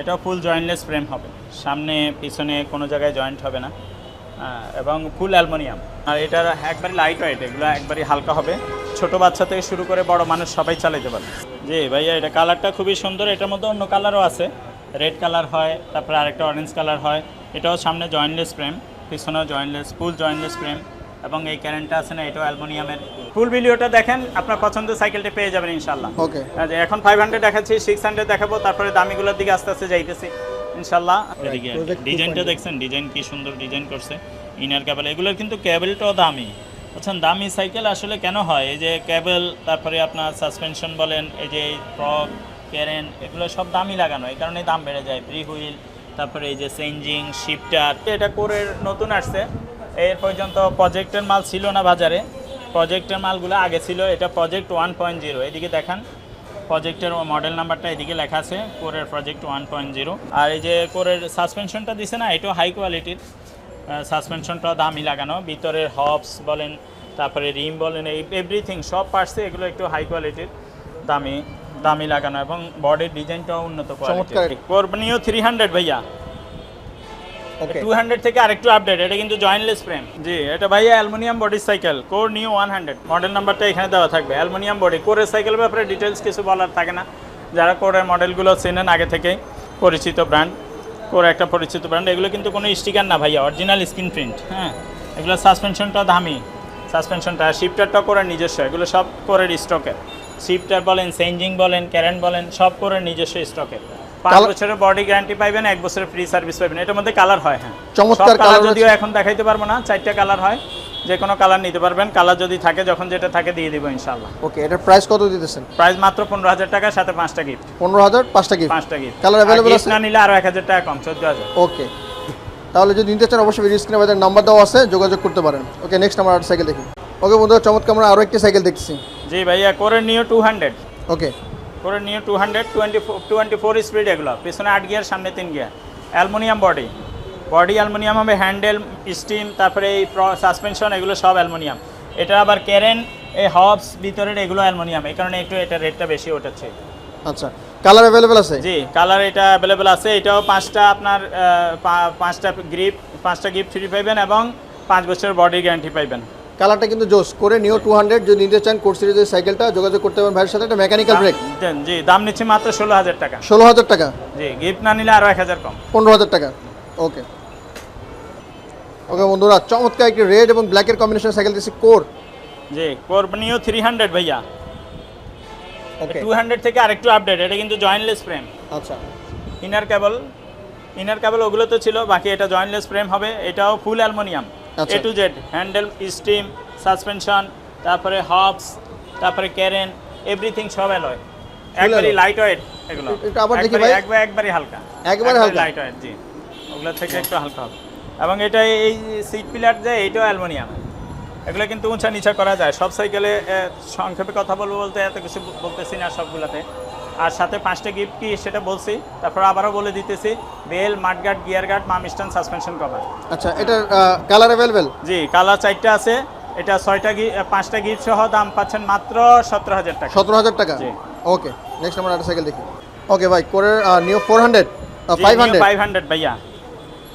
এটাও ফুল jointless frame হবে। সামনে, পিছনে কোনো জায়গায় জয়েন্ট হবে না। এবং ফুল অ্যালমোনিয়াম আর এটার একবারই লাইট ওয়েট এগুলো একবারই হালকা হবে। ছোট বাচ্চা থেকে শুরু করে বড় মানুষ সবাই চালাতে পারবে। জি ভাইয়া, এটা কালারটা খুবই সুন্দর। এটার মধ্যে অন্য কালারও আছে। রেড কালার হয়, তারপরে আরেকটা অরেঞ্জ কালার হয়। এটাও সামনে জয়েন্টলেস ফ্রেম পিছনেও জয়েন্টলেস ফুল জয়েন্টলেস ফ্রেম এবং এই ক্যারেন্টটা আছে না এটাও অ্যালমোনিয়ামের। ফুল ভিডিওটা দেখেন আপনার পছন্দের সাইকেলটা পেয়ে যাবেন ইনশাল্লাহ। ওকে। আচ্ছা, এখন ফাইভ হান্ড্রেড দেখাচ্ছি সিক্স হান্ড্রেড দেখাবো তারপরে দামিগুলোর দিকে আস্তে আস্তে যাইতেছি ইনশাল্লাহ। এদিকে ডিজাইনটা দেখছেন ডিজাইন কি সুন্দর ডিজাইন করছে ইনার কেবল এগুলোর কিন্তু কেবলটাও দামি। আচ্ছা দামি সাইকেল আসলে কেন হয়? এই যে কেবল তারপরে আপনার সাসপেনশন বলেন এই যে ফ্রক ক্যারেন এগুলো সব দামি লাগানো এই কারণে দাম বেড়ে যায়। ফ্রি হুইল তারপরে এই যে চেঞ্জিং শিফটার এটা কোরের নতুন আসছে। এর পর্যন্ত প্রজেক্টের মাল ছিল না বাজারে। প্রজেক্টের মালগুলো আগে ছিল এটা প্রজেক্ট ওয়ান পয়েন্ট জিরো এদিকে দেখান প্রজেক্টের মডেল নাম্বারটা এদিকে লেখা আছে কোরের প্রজেক্ট ওয়ান পয়েন্ট জিরো আর এই যে কোরের সাসপেনশনটা দিছে না এটাও হাই কোয়ালিটির সাসপেনশনটা দামি লাগানো ভিতরের হবস বলেন তারপরে রিম বলেন এই এভরিথিং সব পার্টসে এগুলো একটু হাই কোয়ালিটির দামি দামি লাগানো এবং বডির ডিজাইনটাও উন্নত। কোয়ালিটির কোরবানিও থ্রি হান্ড্রেড ভাইয়া। টু হান্ড্রেড থেকে আরেকটু আপডেট এটা কিন্তু জয়েন্টলেস ফ্রেম জি এটা ভাইয়া aluminium body cycle Core new one hundred model নাম্বারটা এখানে দেওয়া থাকবে অ্যালুমিনিয়াম বডি কোরের সাইকেল ব্যাপারে ডিটেলস কিছু বলার থাকে না। যারা কোরের মডেলগুলো চেনেন আগে থেকেই পরিচিত ব্র্যান্ড কোর একটা পরিচিত ব্র্যান্ড এগুলো কিন্তু কোনো স্টিকার না ভাইয়া অরিজিনাল স্ক্রিন প্রিন্ট হ্যাঁ? এগুলো সাসপেনশনটা দামি। সাসপেনশনটা শিফটারটা করে নিজস্ব এগুলো সব কোরের স্টকের শিফটার বলেন চেঞ্জিং বলেন ক্যারেন্ট বলেন সব করে নিজস্ব স্টকের পাঁচ Colour- বছরের বডি গ্যারান্টি পাইবেন এক বছরের ফ্রি সার্ভিস পাইবেন। এটার মধ্যে কালার হয় হ্যাঁ। চমৎকার কালার যদিও এখন দেখাইতে পারব না চারটা কালার হয়। যে কোনো কালার নিতে পারবেন কালার যদি থাকে যখন যেটা থাকে দিয়ে দিব ইনশাল্লাহ ওকে এটার প্রাইস কত দিতেছেন? প্রাইস মাত্র পনেরো হাজার টাকার সাথে পাঁচটা গিফট পনেরো হাজার পাঁচটা গিফট পাঁচটা গিফট Colour available আছে? না নিলে আরও এক হাজার টাকা কম চোদ্দ হাজার। ওকে তাহলে যদি নিতে চান অবশ্যই ভিডিও স্ক্রিনে আমাদের নাম্বার দেওয়া আছে যোগাযোগ করতে পারেন। ওকে নেক্সট আমরা আর সাইকেল দেখি। ওকে বন্ধুরা চমৎকার আমরা আরও একটি সাইকেল দেখছি জি ভাইয়া করে নিও টু হান্ড্রেড ওকে করে Neo two hundred twenty twenty four speed এগুলো। পিছনে আট গিয়ার সামনে তিন gear aluminium body body aluminium হবে হ্যান্ডেল স্টিম তারপরে এই সাসপেনশন এগুলো সব অ্যালুমিনিয়াম। এটা আবার ক্যারেন এই হবস ভিতরের এগুলো অ্যালুমিনিয়াম। এই কারণে একটু এটা রেটটা বেশি ওঠাচ্ছে আচ্ছা কালার অ্যাভেলেবেল আছে? জি কালার এটা অ্যাভেলেবেল আছে। এটাও পাঁচটা আপনার পাঁচটা গ্রিপ পাঁচটা গিফট ফ্রি পাইবেন এবং পাঁচ বছরের বডি গ্যারান্টি পাইবেন। কালারটা কিন্তু জোস। করে নিও টু হান্ড্রেড যদি নিতে চান কোর্স সিরিজের সাইকেলটা যোগাযোগ করতে পারেন ভাইয়ের সাথে। একটা মেকানিক্যাল ব্রেক দেন, জি দাম নিচ্ছে মাত্র ষোলো হাজার টাকা। ষোলো হাজার টাকা? জি গিফট না নিলে আরও এক হাজার কম। পনেরো হাজার টাকা। ওকে। ওকে বন্ধুরা চমৎকার একটি রেড এবং ব্ল্যাকের কম্বিনেশন সাইকেল দিচ্ছি কোর জি কোর নিও থ্রি হান্ড্রেড ভাইয়া। ওকে। টু হান্ড্রেড থেকে আরেকটু আপডেট এটা কিন্তু জয়েন্টলেস ফ্রেম আচ্ছা। ইনার কেবল ইনার কেবল ওগুলো তো ছিল বাকি এটা জয়েন্টলেস ফ্রেম হবে এটাও full aluminium. A to Z handle stem suspension তারপরে হবস তারপরে ক্যারেন এভরিথিং সব অ্যালয় একবারই লাইট ওয়েট এগুলো। একটু আবার দেখি ভাই। একবার একবারই হালকা। একবারে হালকা? লাইট ওয়েট জি। ওগুলো থেকে একটু হালকা হবে। এবং এটা এই সিট পিলার যে এইটাও অ্যালুমিনিয়াম। এগুলো কিন্তু উঁচা নিচা করা যায়। সব সাইকেলে সংক্ষেপে কথা বলব বলতে এত কিছু বলতেছি না সবগুলাতে। আর সাথে পাঁচটা গিফট কি সেটা বলছি তারপর আবারও বলে দিতেছি বেল মাঠগার্ড গিয়ার গার্ড মামিস্টান সাসপেনশন কভার। আচ্ছা এটার কালার অ্যাভেলেবেল জি কালার চারটা আছে এটা ছয়টা পাঁচটা গিফট সহ দাম পাচ্ছেন মাত্র সতেরো হাজার টাকা। সতেরো হাজার টাকা? জি। ওকে নেক্সট আমরা একটা সাইকেল দেখি। ওকে ভাই কোরের Neo four hundred five hundred five hundred ভাইয়া।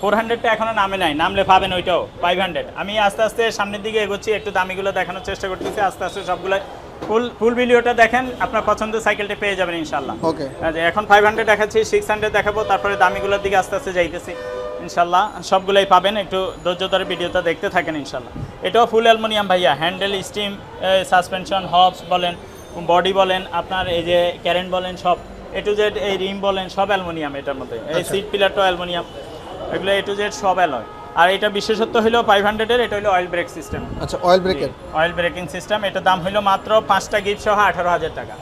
ফোর হান্ড্রেডটা এখনও নামে নাই নামলে পাবেন ওইটাও ফাইভ হান্ড্রেড আমি আস্তে আস্তে সামনের দিকে এগোচ্ছি একটু দামিগুলো দেখানোর চেষ্টা করতেছি আস্তে আস্তে সবগুলো ফুল ফুল ভিডিওটা দেখেন আপনার পছন্দের সাইকেলটা পেয়ে যাবেন ইনশাল্লাহ। ওকে। এখন ফাইভ হান্ড্রেড দেখাচ্ছি সিক্স হান্ড্রেড দেখাবো তারপরে দামিগুলোর দিকে আস্তে আস্তে যাইতেছি। ইনশাল্লাহ সবগুলোই পাবেন একটু ধৈর্য ধরে ভিডিওটা দেখতে থাকেন ইনশাল্লাহ। এটাও ফুল অ্যালুমিনিয়াম ভাইয়া হ্যান্ডেল স্টিম সাসপেনশন হবস বলেন বডি বলেন আপনার এই যে ক্যারেন্ট বলেন সব এ টু জেড এই রিম বলেন সব অ্যালুমিনিয়াম এটার মধ্যে। এই। সিট পিলারটাও অ্যালুমিনিয়াম এগুলো এ টু জেড সব অ্যালয় আর এটা বিশেষত্ব হলো ফাইভ হান্ড্রেডের এটা হলো অয়েল ব্রেক সিস্টেম আচ্ছা অয়েল ব্রেকের অয়েল ব্রেকিং সিস্টেম এটা দাম হলো মাত্র পাঁচটা গিফট সহ আঠারো হাজার টাকা।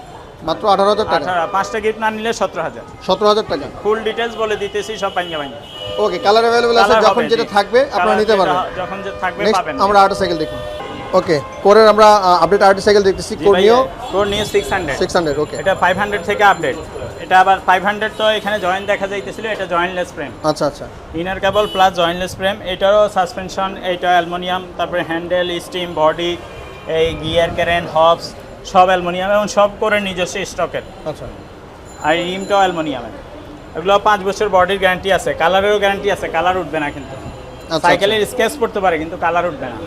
মাত্র আঠারো হাজার টাকা? পাঁচটা গিফট না নিলে সতেরো হাজার। সতেরো হাজার টাকা। ফুল ডিটেলস বলে দিতেছি সব ভাঙ্গা ভাঙ্গা ওকে কালার অ্যাভেলেবেল আছে যখন যেটা থাকবে আপনারা নিতে পারবেন। যখন যে থাকবে পাবেন। আমরা আরেকটা সাইকেল দেখি। ওকে কোরের আমরা আপডেট আরেকটা সাইকেল দেখতেছি Core Neo Core hundred six hundred okay এটা ফাইভ হান্ড্রেড থেকে আপডেট এটা আবার ফাইভ হান্ড্রেড তো এখানে জয়েন্ট দেখা যাইতেছিল এটা জয়েন্টলেস ফ্রেম আচ্ছা আচ্ছা। Inner cable plus jointless frame এটারও সাসপেনশন এটা অ্যালুমিনিয়াম তারপরে হ্যান্ডেল স্টিম বডি এই গিয়ার ক্যারেন হবস সব অ্যালুমিনিয়াম এবং সব করে নিজস্ব স্টকের আচ্ছা। আর রিমটাও অ্যালুমিনিয়ামের এগুলো পাঁচ বছর বডির গ্যারান্টি আছে কালারেরও গ্যারান্টি আছে কালার উঠবে না কিন্তু। সাইকেলের স্কেচ করতে পারে কিন্তু কালার উঠবে না।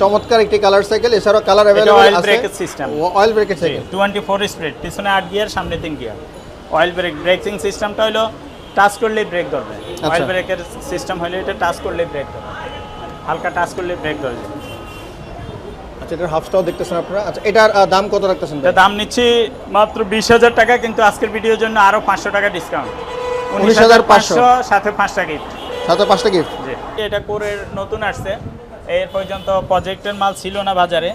চমৎকার একটি কালার সাইকেল এছাড়াও কালার অ্যাভেলেবল অয়েল আছে। ব্রেকের সিস্টেম অয়েল ব্রেকের সাইকেল টোয়েন্টি ফোর স্পিড পিছনে আট গিয়ার সামনে তিন গিয়ার অয়েল ব্রেক ব্রেকিং সিস্টেমটা হলো টাচ করলেই ব্রেক ধরবে। অয়েল। ব্রেকের সিস্টেম হলে এটা টাচ করলেই ব্রেক ধরবে। হালকা টাচ করলেই ব্রেক ধরবে। আচ্ছা এটার হাফটাও দেখতেছেন আপনারা? আচ্ছা এটার দাম কত রাখতেছেন এটা দাম নিচ্ছি মাত্র বিশ হাজার টাকা কিন্তু আজকের ভিডিওর জন্য আরও পাঁচশো টাকা ডিসকাউন্ট উনিশ হাজার পাঁচশো। সাথে পাঁচটা গিফট সাথে পাঁচটা গিফট জি। এটা কোরের নতুন আসছে। এর পর্যন্ত প্রজেক্টের মাল ছিল না বাজারে।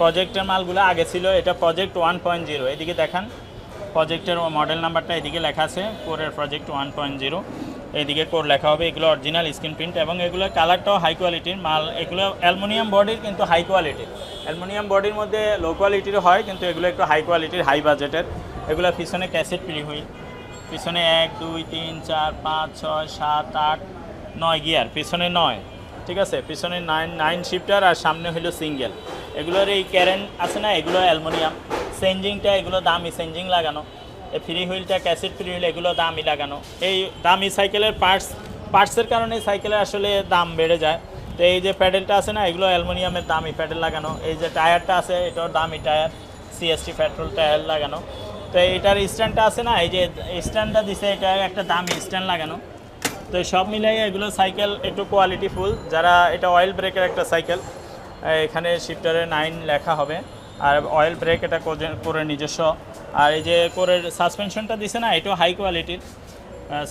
প্রজেক্টের মালগুলো আগে ছিল এটা প্রজেক্ট ওয়ান পয়েন্ট জিরো এদিকে দেখান প্রজেক্টের মডেল নাম্বারটা এদিকে লেখা আছে কোরের প্রজেক্ট ওয়ান পয়েন্ট জিরো এদিকে কোর লেখা হবে, এগুলো অরিজিনাল স্ক্রিন প্রিন্ট এবং এগুলো কালারটাও হাই কোয়ালিটির মাল, এগুলো অ্যালুমিনিয়াম বডির কিন্তু হাই কোয়ালিটির অ্যালুমিনিয়াম বডির মধ্যে লো কোয়ালিটির হয়, কিন্তু এগুলো একটু হাই কোয়ালিটির হাই বাজেটের এগুলো পিছনে ক্যাসেট প্রি হুইল পিছনে এক, দুই, তিন, চার, পাঁচ, ছয়, সাত, আট, নয় গিয়ার পিছনে নয়। ঠিক আছে? পিছনে নাইন নাইন শিফটার আর সামনে হলো সিঙ্গেল এগুলোর এই ক্যারেন আছে না? এগুলো অ্যালমোনিয়াম সেঞ্জিংটা এগুলো দামি সেঞ্জিং লাগানো। এই ফ্রি হুইলটা ক্যাসেট ফ্রি হুইল এগুলো দামি লাগানো। এই দামি সাইকেলের পার্টস পার্টসের কারণে সাইকেলের আসলে দাম বেড়ে যায়। তো এই যে প্যাডেলটা আছে না, এগুলো অ্যালমোনিয়ামের দামি প্যাডেল লাগানো। এই যে টায়ারটা আছে, এটাও দামি টায়ার সিএসটি পেট্রোল টায়ার লাগানো। তো এটার স্ট্যান্ডটা আছে না, এই যে স্ট্যান্ডটা দিছে, এটা একটা দামি স্ট্যান্ড লাগানো। তো সব মিলাই এগুলো সাইকেল একটু কোয়ালিটি ফুল যারা, এটা অয়েল ব্রেকের একটা সাইকেল এখানে শিফটারে নাইন লেখা হবে। আর অয়েল ব্রেক এটা করে নিজস্ব। আর এই যে করে সাসপেনশনটা দিছে না এটাও হাই কোয়ালিটির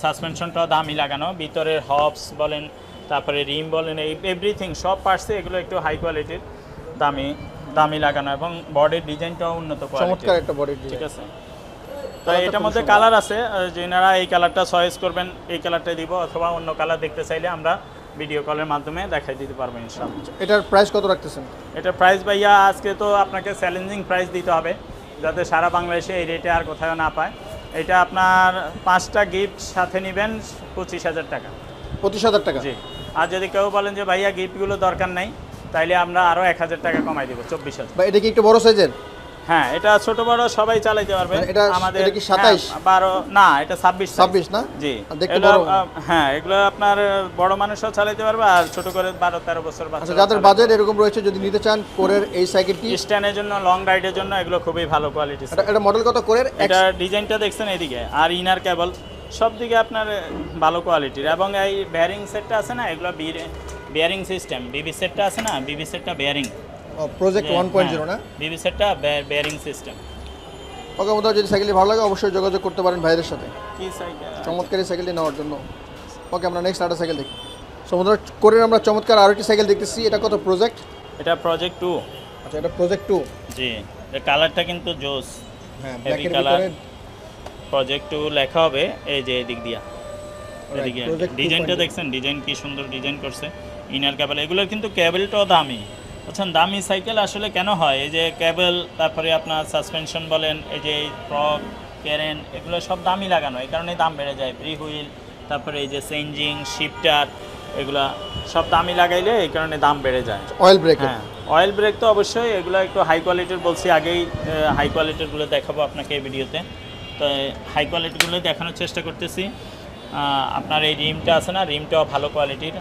সাসপেনশনটাও দামি লাগানো। ভিতরের হবস বলেন তারপরে রিম বলেন এই এভরিথিং সব পার্টসে এগুলো একটু হাই কোয়ালিটির দামি দামি লাগানো এবং বডির ডিজাইনটাও উন্নত চমৎকার একটা বডি ঠিক আছে? তো এটার মধ্যে কালার আছে। যেনারা এই কালারটা চয়েস করবেন এই কালারটা দিব অথবা অন্য কালার দেখতে চাইলে আমরা ভিডিও কলের মাধ্যমে দেখাই দিতে পারব ইনশাআল্লাহ। এটার প্রাইস কত রাখতেছেন? এটা প্রাইস ভাইয়া আজকে তো আপনাকে চ্যালেঞ্জিং প্রাইস দিতে হবে যাতে সারা বাংলাদেশে এই রেটে আর কোথাও না পায়। এটা আপনার পাঁচটা গিফট সাথে নেবেন পঁচিশ হাজার টাকা। পঁচিশ হাজার টাকা? জি। আর যদি কেউ বলেন যে ভাইয়া গিফটগুলো দরকার নাই তাইলে আমরা আরও এক হাজার টাকা কমাই দেবো চব্বিশ হাজার। এটা কি একটু বড় সাইজের হ্যাঁ এটা ছোট বড় সবাই চালাইতে পারবে। এটা- এটা কি 27? হ্যাঁ, বারো না এটা ছাব্বিশ ছাব্বিশ না? জি। দেখতে এগুলো, বড়। হ্যাঁ এগুলো আপনার বড় মানুষও চালাইতে পারবে আর ছোট করে বারো তেরো বছর আচ্ছা যাদের বাজেট এরকম রয়েছে যদি নিতে চান কোরের এই সাইকেলটি। স্ট্যান্ডের জন্য লং রাইডের জন্য এগুলো খুবই ভালো কোয়ালিটি এটা এটা মডেল কত কোরের? এটা ডিজাইনটা দেখছেন এদিকে আর ইনার কেবল সব দিকে আপনার ভালো কোয়ালিটির এবং এই বেয়ারিং সেটটা আছে না এগুলো বেয়ারিং সিস্টেম বিবি সেটটা আছে না বিবি সেটটা bearing project one point zero না বিবি সেটটা বেয়ারিং সিস্টেম ওকে মতো যদি সাইকেলটি ভালো লাগে অবশ্যই যোগাযোগ করতে পারেন ভাইদের সাথে। কি সাইকেল চমৎকার সাইকেলটি নেওয়ার জন্য। ওকে আমরা নেক্সট আরেকটা সাইকেল দেখি। সমুদ্র কোরের আমরা চমৎকার আরও একটি সাইকেল দেখতেছি। এটা কত প্রজেক্ট এটা প্রজেক্ট টু আচ্ছা এটা প্রজেক্ট টু জি এর কালারটা কিন্তু জোস। হ্যাঁ। ভিতরে প্রজেক্ট টু লেখা হবে এই যে এদিক দিয়া। এদিকে। ডিজাইনটা দেখছেন? ডিজাইন কি সুন্দর ডিজাইন করছে। ইনার কেবল এগুলোর কিন্তু কেবলটাও দামি। আচ্ছা দামি সাইকেল আসলে কেন হয়? এই যে কেবল তারপরে আপনার সাসপেনশন বলেন এই যে ফ্রক ক্যারেন এগুলো সব দামি লাগানো এই কারণে দাম বেড়ে যায়। ফ্রি হুইল তারপরে এই যে চেঞ্জিং শিফটার এগুলা সব দামি লাগাইলে এই কারণে দাম বেড়ে যায়। অয়েল ব্রেক হ্যাঁ অয়েল ব্রেক তো অবশ্যই এগুলো একটু হাই কোয়ালিটির বলছি আগেই হাই কোয়ালিটিরগুলো দেখাবো আপনাকে এই ভিডিওতে। তো হাই কোয়ালিটিগুলো দেখানোর চেষ্টা করতেছি। আপনার এই রিমটা আছে না রিমটাও ভালো কোয়ালিটির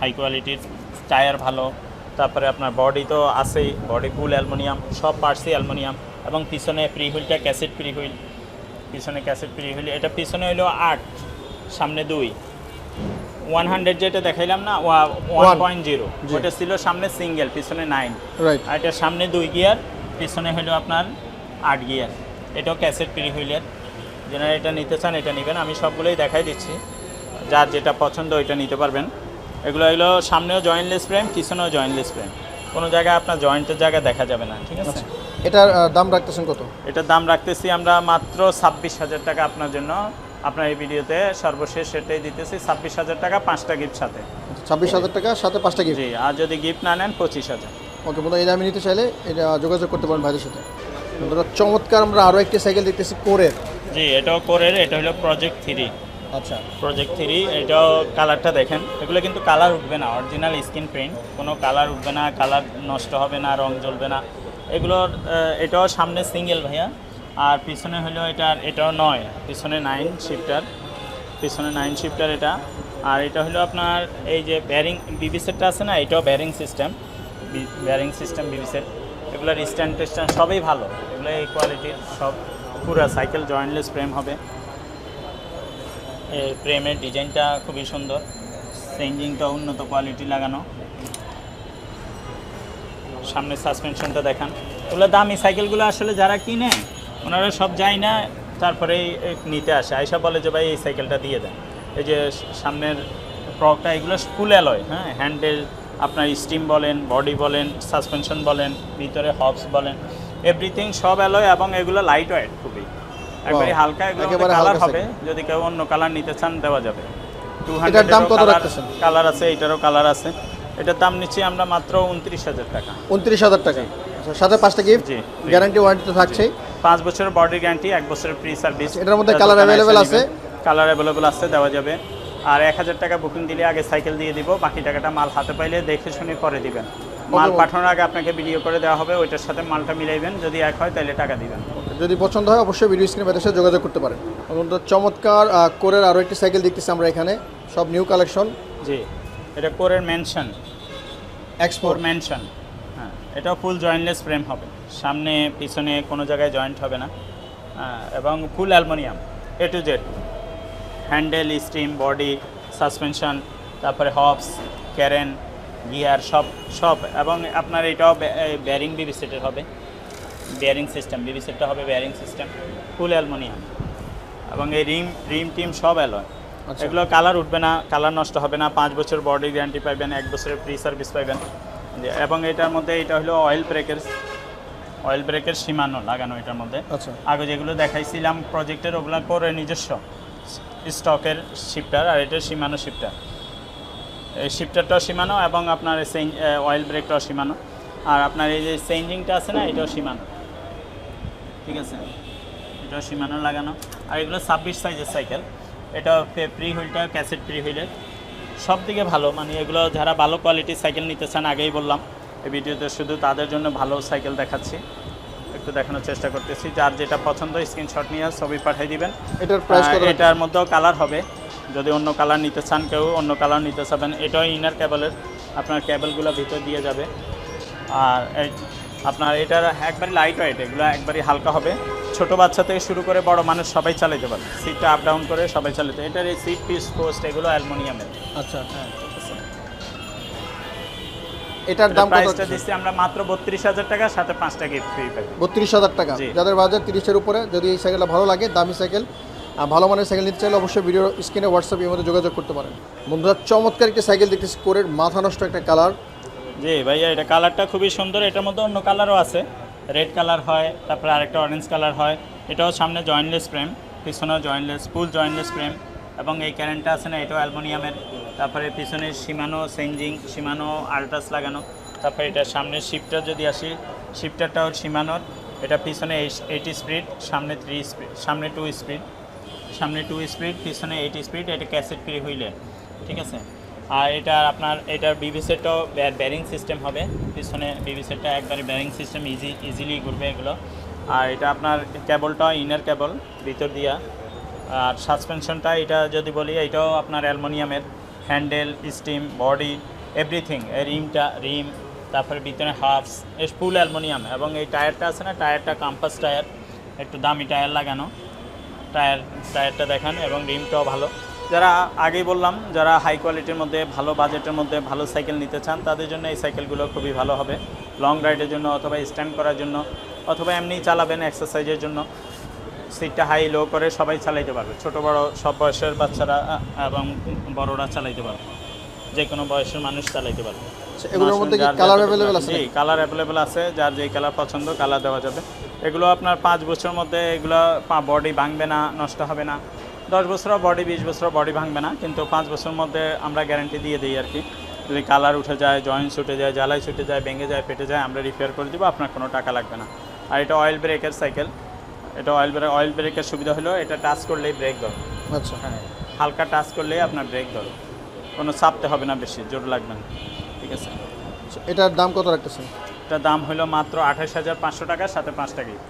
হাই কোয়ালিটির টায়ার ভালো। তারপরে আপনার বডি তো আছেই বডি ফুল অ্যালমোনিয়াম সব পার্টসই অ্যালমোনিয়াম এবং পিছনে প্রি হুইলটা ক্যাসেট প্রি হুইল পিছনে ক্যাসেট প্রি হুইল এটা পিছনে হইল আট সামনে দুই। ওয়ান হান্ড্রেড যেটা দেখাইলাম না ওয়ান পয়েন্ট জিরো। ওটা ছিল সামনে সিঙ্গেল পিছনে নাইন আর এটা সামনে দুই গিয়ার পিছনে হলো আপনার আট গিয়ার এটাও ক্যাসেট প্রি হুইলের যেনারা এটা নিতে চান এটা নেবেন। আমি সবগুলোই দেখাই দিচ্ছি। যার যেটা পছন্দ ওইটা নিতে পারবেন। এগুলো এগুলো সামনেও জয়েন্টলেস ফ্রেম পিছনেও জয়েন্টলেস ফ্রেম কোনো জায়গায় আপনার জয়েন্টের জায়গায় দেখা যাবে না ঠিক আছে? এটার দাম রাখতেছেন কত? এটার দাম রাখতেছি আমরা মাত্র ছাব্বিশ হাজার টাকা আপনার জন্য। আপনার এই ভিডিওতে সর্বশেষ সেটাই দিতেছি ছাব্বিশ হাজার টাকা পাঁচটা গিফট সাথে। ছাব্বিশ হাজার টাকা সাথে পাঁচটা গিফট জি আর যদি গিফট না নেন পঁচিশ হাজার। ওকে বন্ধু এই দামে নিতে চাইলে এটা যোগাযোগ করতে পারেন ভাইদের সাথে। চমৎকার আমরা আরও একটি সাইকেল দেখতেছি কোরের। জি এটাও করে এটা হলো প্রজেক্ট থ্রি আচ্ছা। প্রজেক্ট থ্রি এটাও কালারটা দেখেন। এগুলো কিন্তু কালার উঠবে না অরিজিনাল স্কিন প্রিন্ট কোনো কালার উঠবে না কালার নষ্ট হবে না, রং জ্বলবে না। এগুলোর এটাও সামনে সিঙ্গেল ভাইয়া। আর পিছনে হলো এটার এটাও নয়। পিছনে নাইন শিফটার পিছনে নাইন শিফটার এটা। আর এটা হলো আপনার এই যে ব্যারিং বিবি সেটটা আছে না, এটাও bearing system bearing system BB set এগুলোর স্ট্যান্ড টেস্ট্যান্ড সবই ভালো। এগুলো এই কোয়ালিটির সব, পুরো সাইকেল জয়েন্টলেস ফ্রেম হবে। এই ফ্রেমের ডিজাইনটা খুবই সুন্দর। চেঞ্জিংটা উন্নত কোয়ালিটি লাগানো। সামনে সাসপেনশনটা দেখান। এগুলো দামি সাইকেলগুলো আসলে যারা কিনে, ওনারা সব যায় না তারপরে নিতে আসে। আইসা বলে যে, ভাই, এই সাইকেলটা দিয়ে দেন। এই যে সামনের প্রকটা এগুলো ফুল অ্যালয় হ্যাঁ? হ্যান্ডেল আপনার স্টিম বলেন বডি বলেন সাসপেনশন বলেন, ভিতরে হবস বলেন এভরিথিং সব অ্যালয় এবং এগুলো লাইট ওয়েট খুবই। একবারে হালকা একেবারে কালার হবে। যদি কেউ অন্য কালার নিতে চান দেওয়া যাবে। এটার দাম কত রাখতেছেন? কালার আছে এটারও কালার আছে। এটার দাম নিচ্ছি আমরা মাত্র উনত্রিশ হাজার টাকা। উনত্রিশ হাজার টাকা। আচ্ছা, সাথে পাঁচটা গিফট গ্যারান্টি ওয়ারেন্টি তো থাকছেই। পাঁচ বছরের বডি গ্যারান্টি এক বছরের ফ্রি সার্ভিস এটার মধ্যে available আছে? কালার অ্যাভেলেবেল আছে দেওয়া যাবে। আর এক হাজার টাকা বুকিং দিলে আগে সাইকেল দিয়ে দিব বাকি টাকাটা মাল হাতে পাইলে দেখে শুনে পরে দিবেন। মাল পাঠানোর আগে আপনাকে ভিডিও করে দেওয়া হবে ওইটার সাথে মালটা মিলাইবেন যদি এক হয় তাহলে টাকা দিবেন। যদি পছন্দ হয় অবশ্যই ভিডিও স্ক্রিনে সাথে যোগাযোগ করতে পারেন। বন্ধুরা, চমৎকার কোরের আরও একটি সাইকেল দেখতেছি আমরা এখানে। সব নিউ কালেকশন জি এটা কোরের মেনশন এক্সপোর্ট মেনশন হ্যাঁ এটাও ফুল জয়েন্টলেস ফ্রেম হবে। সামনে পিছনে কোনো জায়গায় জয়েন্ট হবে না। এবং full aluminium A to Z handle stem body suspension তারপরে হবস ক্যারেন গিয়ার সব সব। এবং আপনার এটাও ব্যারিং বিবি সেটের হবে। বেয়ারিং সিস্টেম বিবি সেটটা হবে বেয়ারিং সিস্টেম ফুল অ্যালমোনিয়াম এবং এই রিম রিম টিম সব অ্যালয় আচ্ছা। এগুলো কালার উঠবে না কালার নষ্ট হবে না পাঁচ বছর বডি গ্যারান্টি পাবেন এক বছরের ফ্রি সার্ভিস পাবেন এবং এটার মধ্যে এটা হলো অয়েল ব্রেকের অয়েল ব্রেকের সীমানো লাগানো এটার মধ্যে। আচ্ছা। আগে যেগুলো দেখাইছিলাম প্রজেক্টের ওগুলো করে নিজস্ব স্টকের শিফটার আর এটা সীমানো শিফটার এই শিফটারটাও সীমানো এবং আপনার অয়েল ব্রেকটাও সীমানো। আর আপনার এই যে চেঞ্জিংটা আছে না এটাও সীমানো। ঠিক আছে? এটা সীমানো লাগানো। আর এগুলো ছাব্বিশ সাইজের সাইকেল এটা ফ্রি হুইলটা ক্যাসেট ফ্রি হুইলের সব দিকে ভালো মানে এগুলো যারা ভালো কোয়ালিটির সাইকেল নিতে চান আগেই বললাম এই ভিডিওতে শুধু তাদের জন্য ভালো সাইকেল দেখাচ্ছি। একটু দেখানোর চেষ্টা করতেছি। যার যেটা পছন্দ স্ক্রিনশট নিয়ে ছবি পাঠিয়ে দিবেন। এটার প্রাইস কত এটার মধ্যেও কালার হবে। যদি অন্য কালার নিতে চান কেউ অন্য কালার নিতে চাবেন। এটাও ইনার কেবলের আপনার কেবলগুলো ভিতর দিয়ে যাবে। আর এই আপনার এটার একবারই লাইট ওয়েট এগুলো একবারই হালকা হবে। ছোট বাচ্চা থেকে শুরু করে বড় মানুষ সবাই চালাতে পারে। সিটটা আপ ডাউন করে সবাই চালাতে এটার এই সিট পিস পোস্ট এগুলো অ্যালমোনিয়ামের। আচ্ছা। হ্যাঁ এটার দাম প্রাইসটা দিচ্ছি আমরা মাত্র টাকা সাথে গিফট ফ্রি পাবেন টাকা। যাদের বাজার তিরিশের উপরে যদি এই সাইকেলটা ভালো লাগে দামি সাইকেল ভালো মানের সাইকেল নিতে চাইলে অবশ্যই ভিডিও স্ক্রিনে হোয়াটসঅ্যাপ এর মধ্যে যোগাযোগ করতে পারেন। বন্ধুরা চমৎকার একটি সাইকেল দেখতেছি কোরের মাথা নষ্ট একটা কালার জি, ভাইয়া, এটা কালারটা খুবই সুন্দর। এটার মধ্যে অন্য কালারও আছে। রেড কালার হয়, তারপরে আরেকটা অরেঞ্জ কালার হয়। এটাও সামনে জয়েন্টলেস ফ্রেম পিছনেও জয়েন্টলেস ফুল জয়েন্টলেস ফ্রেম এবং এই ক্যারেন্টটা আছে না, এটাও অ্যালমোনিয়ামের। তারপরে পিছনে সীমানো সেঞ্জিং সীমানো আল্ট্রাস লাগানো। তারপরে এটা সামনের শিফটার যদি আসি শিফটারটাও সীমানোর এটা পিছনে এইটি স্পিড সামনে থ্রি স্পিড সামনে টু স্পিড সামনে টু স্পিড পিছনে এইট স্পিড এটা ক্যাসেট ফ্রি হুইলে। ঠিক আছে? আর এটা আপনার, এটার বিবি সেটটাও ব্যারিং সিস্টেম হবে। পিছনে বিবি সেটটা একবারে ব্যারিং সিস্টেম ইজি ইজিলি ঘুরবে এগুলো। আর এটা আপনার কেবলটা ইনার কেবল ভিতর দিয়া। আর সাসপেনশনটা এটা যদি বলি, এটাও আপনার অ্যালমোনিয়ামের। হ্যান্ডেল স্টিম বডি এভরিথিং রিমটা, রিম, তারপরে ভিতরে হাফস এস ফুল অ্যালমোনিয়াম। এবং এই টায়ারটা আছে না, টায়ারটা কাম্পাস টায়ার। একটু দামি টায়ার লাগানো। টায়ার, টায়ারটা দেখান, এবং রিমটাও ভালো। যারা আগেই বললাম যারা হাই কোয়ালিটির মধ্যে ভালো বাজেটের মধ্যে ভালো সাইকেল নিতে চান তাদের জন্য এই সাইকেলগুলো খুবই ভালো হবে। লং রাইডের জন্য অথবা স্ট্যান্ড করার জন্য অথবা এমনি চালাবেন এক্সারসাইজের জন্য। সিটটা হাই লো করে সবাই চালাইতে পারবে। ছোট বড় সব বয়সের বাচ্চারা এবং বড়রা চালাইতে পারবে। যে কোনো বয়সের মানুষ চালাইতে পারবে। আচ্ছা, এগুলোর মধ্যে কি কালার অ্যাভেলেবেল আছে জি কালার অ্যাভেলেবেল আছে যার যেই কালার পছন্দ কালার দেওয়া যাবে। এগুলো আপনার পাঁচ বছরের মধ্যে এগুলো বডি ভাঙবে না নষ্ট হবে না। দশ বছর বডি বিশ বছর বডি ভাঙবে না কিন্তু পাঁচ বছরের মধ্যে আমরা গ্যারান্টি দিয়ে দিই আর কি। যদি কালার উঠে যায় জয়েন্ট ছুটে যায় জ্বালাই ছুটে যায় ভেঙে যায় ফেটে যায় আমরা রিপেয়ার করে দিব আপনার কোনো টাকা লাগবে না। আর এটা অয়েল ব্রেকের সাইকেল এটা অয়েল ব্রেক অয়েল ব্রেকের সুবিধা হলো এটা টাচ করলেই ব্রেক ধরো। আচ্ছা। হ্যাঁ হালকা টাচ করলেই আপনার ব্রেক ধরো। কোনো চাপতে হবে না বেশি জোর লাগবে না। ঠিক আছে? এটার দাম কত রাখতেছেন? এটার দাম হলো মাত্র আঠাশ হাজার পাঁচশো টাকার সাথে পাঁচটা গিফট